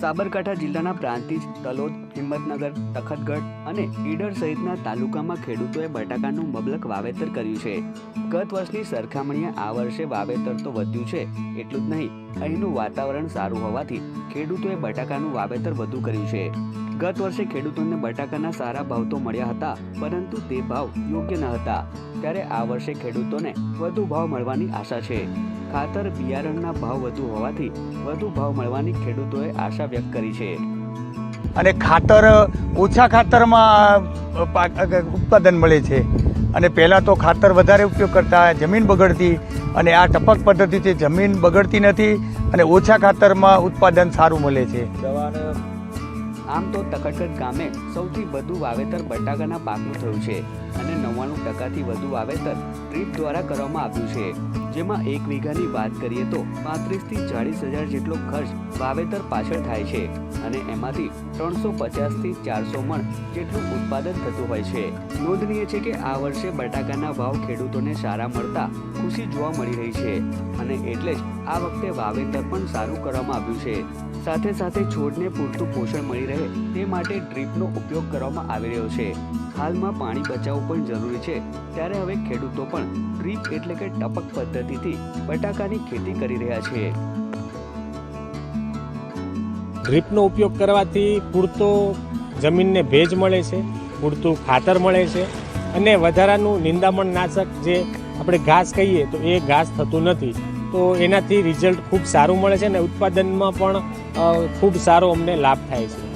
સાબરકાંઠા જિલ્લાના પ્રાંતિજ, તલોદ, હિંમતનગર, તખતગઢ અને ઈડર સહિતના તાલુકામાં ખેડૂતોએ બટાકાનું મબલક વાવેતર કર્યું છે. ગત વર્ષની સરખામણીએ આ વર્ષે વાવેતર તો વધ્યું છે, એટલું જ નહીં, અહીંનું વાતાવરણ સારું હોવાથી ખેડૂતોએ બટાકાનું વાવેતર વધુ કર્યું છે. ગત વર્ષે ખેડૂતોને બટાકાના સારા ભાવ તો મળ્યા હતા પરંતુ તે ભાવ યોગ્ય ન હતા. ત્યારે આ વર્ષે ખેડૂતોને વધુ ભાવ મળવાની આશા છે. ખાતર બિયારણના ભાવ વધુ હોવાથી વધુ ભાવ મળવાની ખેડૂતોએ આશા વ્યક્ત કરી છે. અને ખાતર ઓછા ખાતરમાં પાક- ઉત્પાદન મળે છે. અને પહેલાં તો ખાતર વધારે ઉપયોગ કરતા જમીન બગડતી અને આ ટપક પદ્ધતિથી જમીન બગડતી નથી અને ઓછા ખાતરમાં ઉત્પાદન સારું મળે છે. આમ તો તખતગઢ ગામે સૌથી વધુ વાવેતર બટાકાના પાકનું થયું છે અને નવ્વાણું ટકાથી વધુ વાવેતર ડ્રીપ દ્વારા કરવામાં આવ્યું છે. જેમાં એક વીઘાની વાત કરીએ તો પાંત્રીસથી ચાળીસ હજાર જેટલો ખર્ચ વાવેતર પાછળ થાય છે અને એમાંથી ત્રણસો પચાસથી ચારસો મણ જેટલું ઉત્પાદન થતું હોય છે. નોંધનીય છે કે આ વર્ષે બટાકાના ભાવ ખેડૂતોને સારા મળતા ખુશી જોવા મળી રહી છે અને એટલે જ આ વખતે વાવેતર પણ સારું કરવામાં આવ્યું છે. સાથે સાથે છોડને પૂરતું પોષણ મળી રહે તે માટે ડ્રીપનો ઉપયોગ કરવામાં આવી રહ્યો છે. હાલમાં પાણી બચાવવું પણ જરૂરી છે. ત્યારે હવે ખેડૂતો પણ ડ્રીપ એટલે કે ટપક પદ્ધતિથી બટાકાની ખેતી કરી રહ્યા છે. ડ્રીપનો ઉપયોગ કરવાથી પૂરતો જમીનને ભેજ મળે છે, પૂરતું ખાતર મળે છે અને વધારાનું નિંદામણ નાશક જે આપણે ઘાસ કહીએ તો એ ઘાસ થતું નથી. તો એનાથી રિઝલ્ટ ખૂબ સારું મળે છે અને ઉત્પાદનમાં પણ ખૂબ સારો અમને લાભ થાય છે.